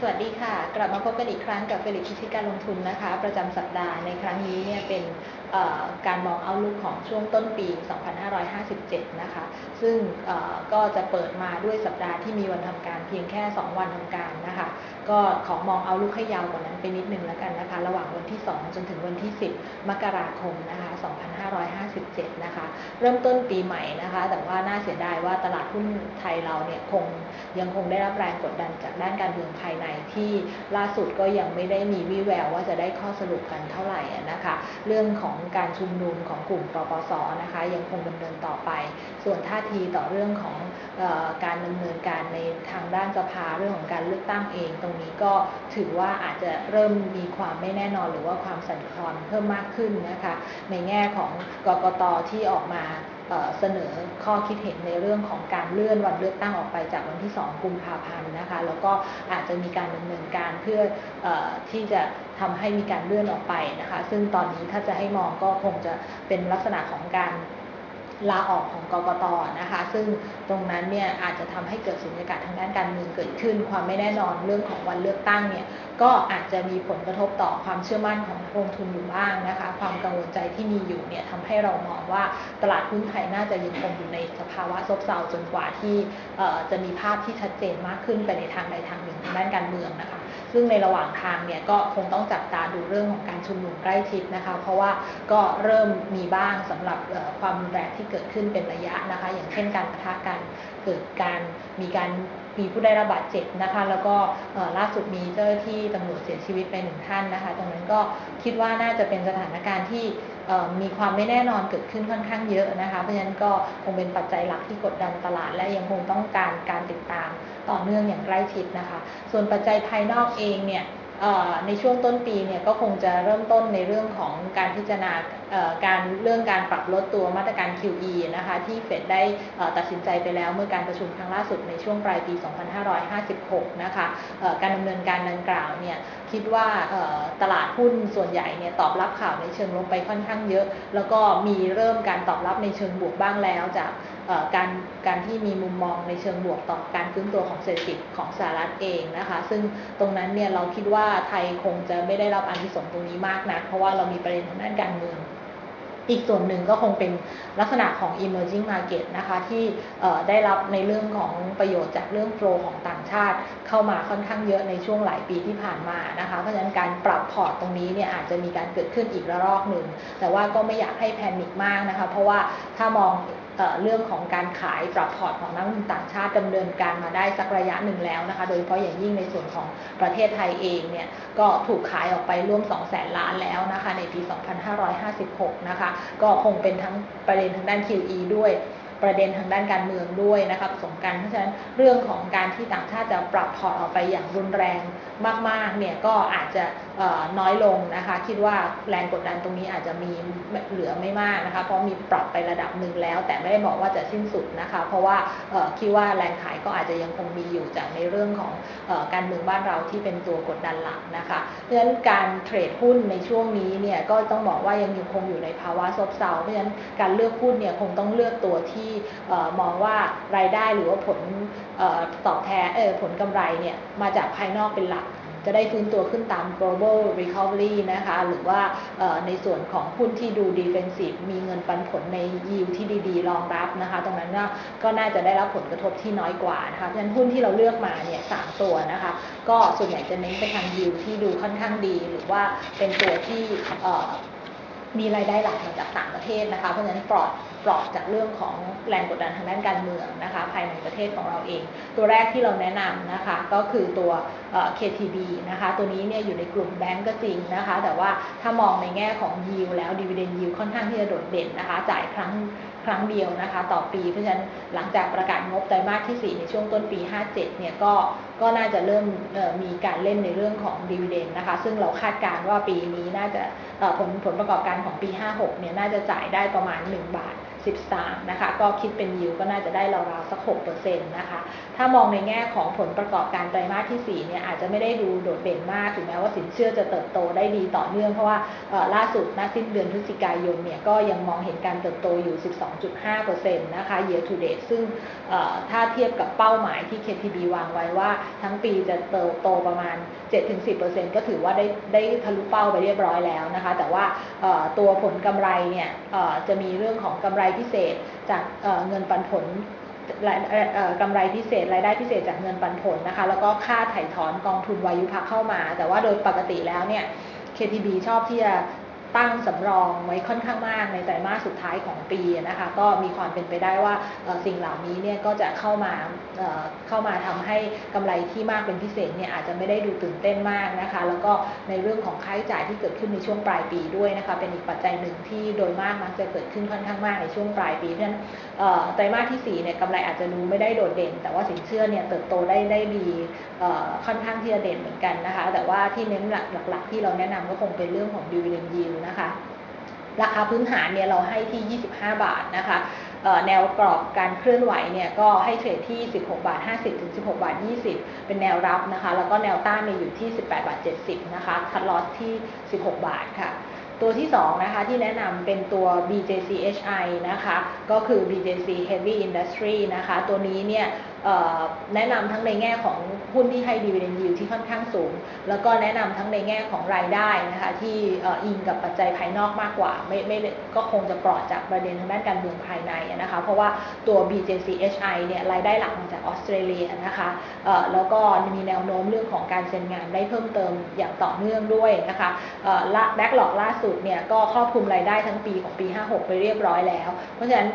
สวัสดีค่ะ กลับมาพบกันอีกครั้งกับเฟลิกพิชิตการลงทุนนะคะ ประจำสัปดาห์ในครั้งนี้เนี่ยเป็นการมองเอาลุกของช่วงต้นปี 2557 นะคะ ซึ่งก็จะเปิดมาด้วยสัปดาห์ที่มีวันทำการเพียงแค่ 2 วันทำการนะคะ ก็ขอมองเอาลุกให้ยาวกว่านั้นไปนิดนึงแล้วกันนะคะ ระหว่างวันที่ 2 จนถึงวันที่ 10 มกราคมนะคะ 2557 นะคะ เริ่มต้นปีใหม่นะคะ แต่ว่าน่าเสียดายว่าตลาดหุ้นไทยเราเนี่ยคงยังคงได้รับแรงกดดันจากด้านการเมืองภายในที่ล่าสุดก็ยังไม่ได้มีวี่แววว่าจะได้ข้อสรุปกันเท่าไหร่นะคะ เรื่องของการชุมนุมของกลุ่มปปสนะคะยังคงดำเนินต่อไป ส่วนท่าทีต่อเรื่องของออการดำเนินการในทางด้านสภาเรื่องของการเลือกตั้งเอง ตรงนี้ก็ถือว่าอาจจะเริ่มมีความไม่แน่นอน หรือว่าความสั่นคลอนเพิ่มมากขึ้นนะคะ ในแง่ของกกตที่ออกมา เสนอข้อคิดเห็นในเรื่องของการเลื่อนวันเลือกตั้งออกไปจากวันที่ 2 กุมภาพันธ์นะคะ แล้วก็อาจจะมีการดำเนินการเพื่อออที่จะทำให้มีการเลื่อนออกไปนะคะ ซึ่งตอนนี้ถ้าจะให้มองก็คงจะเป็นลักษณะของการ ลาออกของกกตนะคะ ซึ่งตรงนั้นเนี่ยอาจจะทำให้เกิดสุญญากาศทางด้านการเมืองเกิดขึ้น ความไม่แน่นอนเรื่องของวันเลือกตั้งเนี่ยก็อาจจะมีผลกระทบต่อความเชื่อมั่นของนักลงทุนอยู่บ้างนะคะ ความกังวลใจที่มีอยู่เนี่ยทำให้เรามองว่าตลาดหุ้นไทยน่าจะยังคงอยู่ในสภาวะซบเซาจนกว่าที่จะมีภาพที่ชัดเจนมากขึ้นไปในทางใดทางหนึ่งทางด้านการเมืองนะคะ ซึ่งในระหว่างทางเนี่ยก็คงต้องจับตาดูเรื่องของการชุมนุมใกล้ชิดนะคะ เพราะว่าก็เริ่มมีบ้างสำหรับความรุนแรงที่เกิดขึ้นเป็นระยะนะคะ อย่างเช่นการปะทะกันเกิดการมีการมีผู้ได้รับบาดเจ็บนะคะ แล้วก็ล่าสุดมีเจ้าหน้าที่ตำรวจเสียชีวิตไปหนึ่งท่านนะคะตรงนั้นก็คิดว่าน่าจะเป็นสถานการณ์ที่ มีความไม่แน่นอนเกิดขึ้นค่อนข้างเยอะนะคะเพราะฉะนั้นก็คงเป็นปัจจัยหลักที่กดดันตลาด และยังคงต้องการการติดตามต่อเนื่องอย่างใกล้ชิดนะคะ ส่วนปัจจัยภายนอกเองเนี่ยในช่วงต้นปีเนี่ยก็คงจะเริ่มต้นในเรื่องของการพิจารณา การเรื่องการปรับลดตัวมาตรการ QE นะคะที่เฟดได้ตัดสินใจไปแล้วเมื่อการประชุมครั้งล่าสุดในช่วงปลายปี 2556 นะคะการดำเนินการดังกล่าวเนี่ยคิดว่าตลาดหุ้นส่วนใหญ่เนี่ยตอบรับข่าวในเชิงลบไปค่อนข้างเยอะ แล้วก็มีเริ่มการตอบรับในเชิงบวกบ้างแล้วจาก การการที่มีมุมมองในเชิงบวกต่อการฟื้นตัวของเศรษฐกิจของสหรัฐเองนะคะ ซึ่งตรงนั้นเนี่ยเราคิดว่าไทยคงจะไม่ได้รับอันที่สงตรงนี้มากนะเพราะว่าเรามีประเด็นทางด้านการเมืองอีกส่วนหนึ่งก็คงเป็นลักษณะของ emerging market นะคะที่ได้รับในเรื่องของประโยชน์จากเรื่องโฟลของต่างชาติ เข้ามาค่อนข้างเยอะในช่วงหลายปีที่ผ่านมานะคะเพราะฉะนั้นการปรับพอร์ตตรงนี้เนี่ยอาจจะมีการเกิดขึ้นอีกระลอกหนึ่ง แต่ว่าก็ไม่อยากให้แพนิคมากนะคะ เพราะว่าถ้ามอง เรื่องของการขายปรับพอร์ตของนักลงทุนต่างชาติดำเนินการมาได้สักระยะหนึ่งแล้วนะคะ โดยเฉพาะอย่างยิ่งในส่วนของประเทศไทยเองเนี่ยก็ถูกขายออกไปร่วม 2 0 0แสนล้านแล้วนะคะในปี 2556 นะคะ ก็คงเป็นทั้งประเด็นทางด้าน QE ด้วย ประเด็นทางด้านการเมืองด้วยนะคะผสมกันเพราะฉะนั้นเรื่องของการที่ต่างชาติจะปรับพอร์ตออกไปอย่างรุนแรงมากๆเนี่ยก็อาจจะน้อยลงนะคะคิดว่าแรงกดดันตรงนี้อาจจะมีเหลือไม่มากนะคะเพราะมีปรับไประดับหนึ่งแล้ว แต่ไม่ได้บอกว่าจะสิ้นสุดนะคะเพราะว่าคิดว่าแรงขายก็อาจจะยังคงมีอยู่จากในเรื่องของอการเมืองบ้านเราที่เป็นตัวกดดันหลักนะคะเพราะฉะนั้นการเทรดหุ้นในช่วงนี้เนี่ยก็ต้องบอกว่ายังคงอยู่ในภาวะซบเซาเพราะฉะนั้นการเลือกหุ้นเนี่ยคงต้องเลือกตัวที่เอ่มองว่ารายได้หรือว่าผลตอบแทนเออผลกำไรเนี่ยมาจากภายนอกเป็นหลักจะได้ฟื้นตัวขึ้นตาม global recovery นะคะ หรือว่าในส่วนของหุ้นที่ดู defensive มีเงินปันผลใน yield ที่ดีๆ รองรับนะคะ ตรงนั้นก็น่าจะได้รับผลกระทบที่น้อยกว่านะคะ เพราะฉะนั้นหุ้นที่เราเลือกมาเนี่ยสามตัวนะคะ ก็ส่วนใหญ่จะเน้นไปทาง yield ที่ดูค่อนข้างดี หรือว่าเป็นตัวที่มีรายได้หลักมาจากต่างประเทศนะคะ เพราะฉะนั้นปลอดปลอดจากเรื่องของแรงกดดันทางด้านการเมืองนะคะภายในประเทศของเราเอง ตัวแรกที่เราแนะนำนะคะก็คือตัว KTB นะคะตัวนี้เนี่ยอยู่ในกลุ่มแบงก์ก็จริงนะคะแต่ว่าถ้ามองในแง่ของ yield แล้ว dividend yield ค่อนข้างที่จะโดดเด่นนะคะจ่ายครั้งครั้งเดียวนะคะต่อปีเพราะฉะนั้นหลังจากประกาศงบไตรมาสที่ 4 ในช่วงต้นปี 57 เนี่ยก็ก็น่าจะเริ่มมีการเล่นในเรื่องของ dividend นะคะซึ่งเราคาดการณ์ว่าปีนี้น่าจะผลผลประกอบการของปี 56 เนี่ยน่าจะจ่ายได้ประมาณ 1 บาท 13นะคะ ก็คิดเป็นยิวก็น่าจะได้ราวๆสัก6%นะคะ ถ้ามองในแง่ของผลประกอบการไตรมาสที่4เนี่ยอาจจะไม่ได้ดูโดดเด่นมากถึงแม้ว่าสินเชื่อจะเติบโตได้ดีต่อเนื่องเพราะว่าล่าสุดณสิ้นเดือนพฤศจิกายนเนี่ยก็ยังมองเห็นการเติบโตอยู่ 12.5%นะคะ year to date ซึ่งถ้าเทียบกับเป้าหมายที่ KTB วางไว้ว่าทั้งปีจะเติบโตประมาณ 7-10%ก็ถือว่าได้ได้ทะลุเป้าไปเรียบร้อยแล้วนะคะ แต่ว่าตัวผลกำไรเนี่ยจะมีเรื่องของกำไรพิเศษจากเเงินปันผลกำไรพิเศษรายได้พิเศษจากเงินปันผลนะคะ แล้วก็ค่าถ่ายถอนกองทุนวายุพักเข้ามา แต่ว่าโดยปกติแล้วเนี่ย KTB ชอบที่จะ ตั้งสำรองไว้ค่อนข้างมากในไตรมาสสุดท้ายของปีนะคะก็มีความเป็นไปได้ว่าสิ่งเหล่านี้เนี่ยก็จะเข้ามาเเข้ามาทำให้กำไรที่มากเป็นพิเศษเนี่ยอาจจะไม่ได้ดูตื่นเต้นมากนะคะ แล้วก็ในเรื่องของค่าใช้จ่ายที่เกิดขึ้นในช่วงปลายปีด้วยนะคะเป็นอีกปัจจัยหนึ่งที่โดยมากมักจะเกิดขึ้นค่อนข้างมากในช่วงปลายปีเพราะฉะนั้นไตรมาสที่4เนี่ยกำไรอาจจะดูไม่ได้โดดเด่น แต่ว่าสินเชื่อเนี่ยเติบโตได้ได้ดีค่อนข้างที่จะเด่นเหมือนกันนะคะแต่ว่าที่เน้นหลักหลักๆที่เราแนะนำก็คงเป็นเรื่องของ dividend yield นะคะ ราคาพื้นฐานเนี่ยเราให้ที่ 25 บาทนะคะแนวกรอบการเคลื่อนไหวเนี่ยก็ให้เทรดที่ 16 บาท 50 ถึง 16 บาท 20 เป็นแนวรับนะคะ แล้วก็แนวต้านเนี่ยอยู่ที่ 18 บาท 70 นะคะ คัดลอสที่ 16 บาทค่ะ ตัวที่2นะคะที่แนะนำเป็นตัว BJCHI นะคะ ก็คือ BJC Heavy Industry นะคะ ตัวนี้เนี่ย แนะนำทั้งในแง่ของหุ้นที่ให้ dividend yield ที่ค่อนข้างสูง แล้วก็แนะนำทั้งในแง่ของรายได้นะคะที่อิงกับปัจจัยภายนอกมากกว่า ไม่ไม่ก็คงจะปลอดจากประเด็นทางด้านการเมืองภายในนะคะเพราะว่าตัว BJCHI เนี่ยรายได้หลักมาจากออสเตรเลียนะคะแล้วก็มีแนวโน้มเรื่องของการเซ็นงานได้เพิ่มเติมอย่างต่อเนื่องด้วยนะคะละแบ็กหลอกล่าสุดเนี่ยก็ครอบคลุมรายได้ทั้งปีของปี 56 ไปเรียบร้อยแล้ว เพราะฉะนั้น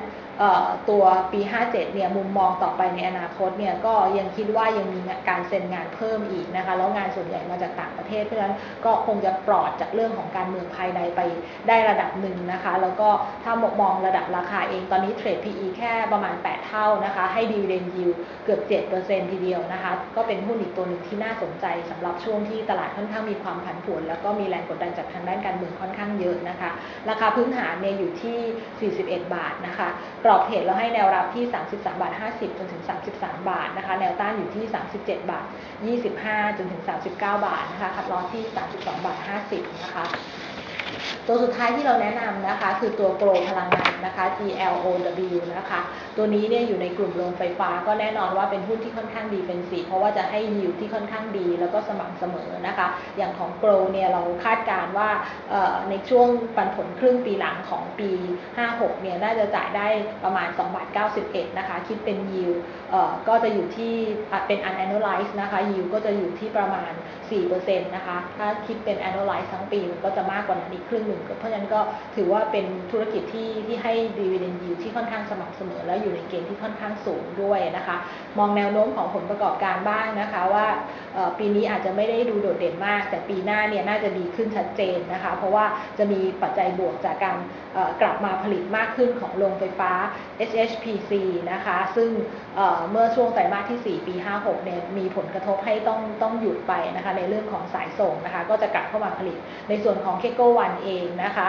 ตัวปี 57 เนี่ยมุมมองต่อไปในอนาคตเนี่ยก็ยังคิดว่ายังมีการเซ็นงานเพิ่มอีกนะคะแล้วงานส่วนใหญ่มาจากต่างประเทศเพราะฉะนั้นก็คงจะปลอดจากเรื่องของการเมืองภายในไปได้ระดับหนึ่งนะคะ แล้วก็ถ้ามองระดับราคาเองตอนนี้เทรด PE แค่ประมาณ 8 เท่านะคะให้ dividend yield เกือบ 7%ทีเดียวนะคะก็เป็นหุ้นอีกตัวหนึ่งที่น่าสนใจสำหรับช่วงที่ตลาดค่อนข้างมีความผันผวน แล้วก็มีแรงกดดันจากทางด้านการเมืองค่อนข้างเยอะนะคะ ราคาพื้นฐานเนี่ยอยู่ที่ 41 บาทนะคะกรอบเทรดเราให้แนวรับที่ 33 บาท 50 จนถึง 33บาทนะคะแนวต้านอยู่ที่ 37 บาท 25 จนถึง 39 บาทนะคะคัดลอสที่ 32 บาท 50 นะคะ ตัวสุดท้ายที่เราแนะนำนะคะ คือตัวโกลพลังงานนะคะ GLOW นะคะ ตัวนี้เนี่ยอยู่ในกลุ่มโรงไฟฟ้าก็แน่นอนว่าเป็นหุ้นที่ค่อนข้างดีเป็นสีเพราะว่าจะให้ยิวที่ค่อนข้างดีแล้วก็สม่ำเสมอนะคะ อย่างของโกลเนี่ยเราคาดการณ์ว่าในช่วงปันผลครึ่งปีหลังของปี 56 เนี่ยน่าจะจ่ายได้ประมาณ2บาท91 นะคะ คิดเป็นยิวเอ่อก็จะอยู่ที่เป็น unannualized นะคะยิวก็จะอยู่ที่ประมาณ4%นะคะ ถ้าคิดเป็น annualize ทั้งปีมันก็จะมากกว่านั้นอีกครึ่งหนึ่งเพราะฉะนั้นก็ถือว่าเป็นธุรกิจที่ที่ให้ dividend yield ที่ค่อนข้างสม่ำเสมอ แล้วอยู่ในเกณฑ์ที่ค่อนข้างสูงด้วยนะคะ มองแนวโน้มของผลประกอบการบ้างนะคะว่าปีนี้อาจจะไม่ได้ดูโดดเด่นมาก แต่ปีหน้าเนี่ยน่าจะดีขึ้นชัดเจนนะคะ เพราะว่าจะมีปัจจัยบวกจากการกลับมาผลิตมากขึ้นของโรงไฟฟ้า SHPC นะคะ ซึ่งเเมื่อช่วงไตรมาสที่ 4 ปี 56 เนี่ยมีผลกระทบให้ต้องต้องหยุดไปนะคะในเรื่องของสายส่งนะคะ ก็จะกลับเข้ามาผลิตในส่วนของเคโกวันเองนะคะ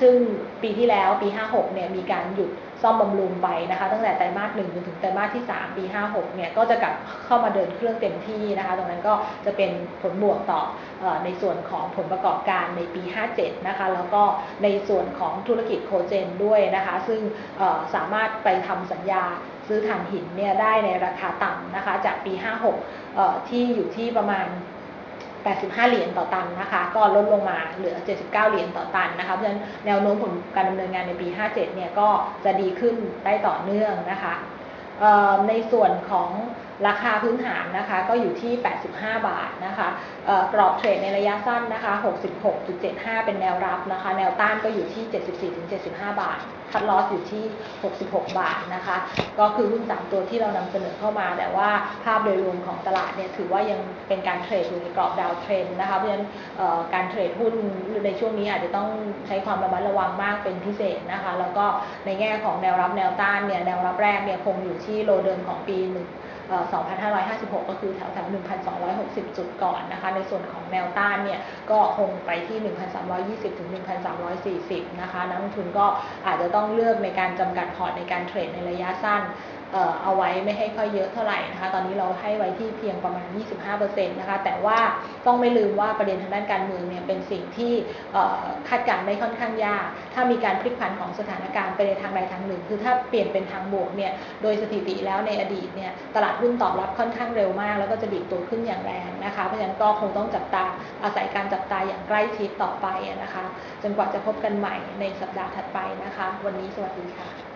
ซึ่งปีที่แล้วปี 56 เนี่ยมีการหยุดซ่อมบำรุงไปนะคะ ตั้งแต่ไตรมาส1จนถึงไตรมาสที่ 3 ปี 56 เนี่ยก็จะกลับเข้ามาเดินเครื่องเต็มที่นะคะ ตรงนั้นก็จะเป็นผลบวกต่ออในส่วนของผลประกอบการในปี 57 นะคะ แล้วก็ในส่วนของธุรกิจโคเจนด้วยนะคะ ซึ่งสามารถไปทำสัญญาซื้อถ่านหินเนี่ยได้ในราคาต่ำนะคะ จากปี 56เอ่อที่อยู่ที่ประมาณ 85 เหรียญต่อตันนะคะ ก็ลดลงมาเหลือ 79 เหรียญต่อตันนะคะ เพราะฉะนั้นแนวโน้มผลการดำเนินงานในปี 57 เนี่ยก็จะดีขึ้นได้ต่อเนื่องนะคะในส่วนของ ราคาพื้นฐานนะคะก็อยู่ที่ 85 บาทนะคะกรอบเทรดในระยะสั้นนะคะ 66.75 เป็นแนวรับนะคะ แนวต้านก็อยู่ที่ 74-75 บาท คัดลอสอยู่ที่ 66 บาทนะคะ ก็คือหุ้นสามตัวที่เรานำเสนอเข้ามา แต่ว่าภาพโดยรวมของตลาดเนี่ยถือว่ายังเป็นการเทรดอยู่ในกรอบดาวเทรนนะคะ เพราะฉะนั้นการเทรดหุ้นในช่วงนี้อาจจะต้องใช้ความระมัดระวังมากเป็นพิเศษนะคะ แล้วก็ในแง่ของแนวรับแนวต้านเนี่ย แนวรับแรกเนี่ยคงอยู่ที่โลเดิมของปีหนึ่ง 2,556 ก็คือแถวแถว1,260 จุดก่อนนะคะ ในส่วนของแนวต้านเนี่ยก็คงไปที่ 1,320 ถึง 1,340 นะคะ นักลงทุนก็อาจจะต้องเลือกในการจำกัดพอร์ตในการเทรดในระยะสั้น เอาไว้ไม่ให้ค่อยเยอะเท่าไหร่นะคะ ตอนนี้เราให้ไว้ที่เพียงประมาณ 25%นะคะ แต่ว่าต้องไม่ลืมว่าประเด็นทางด้านการเมืองเนี่ยเป็นสิ่งที่คาดการณ์ได้ค่อนข้างยาก ถ้ามีการพลิกผันของสถานการณ์ไปในทางใดทางหนึ่ง คือถ้าเปลี่ยนเป็นทางบวกเนี่ย โดยสถิติแล้วในอดีตเนี่ยตลาดหุ้นตอบรับค่อนข้างเร็วมาก แล้วก็จะดีดตัวขึ้นอย่างแรงนะคะ เพราะฉะนั้นก็คงต้องจับตาอาศัยการจับตาอย่างใกล้ชิดต่อไปนะคะ จนกว่าจะพบกันใหม่ในสัปดาห์ถัดไปนะคะ วันนี้สวัสดีค่ะ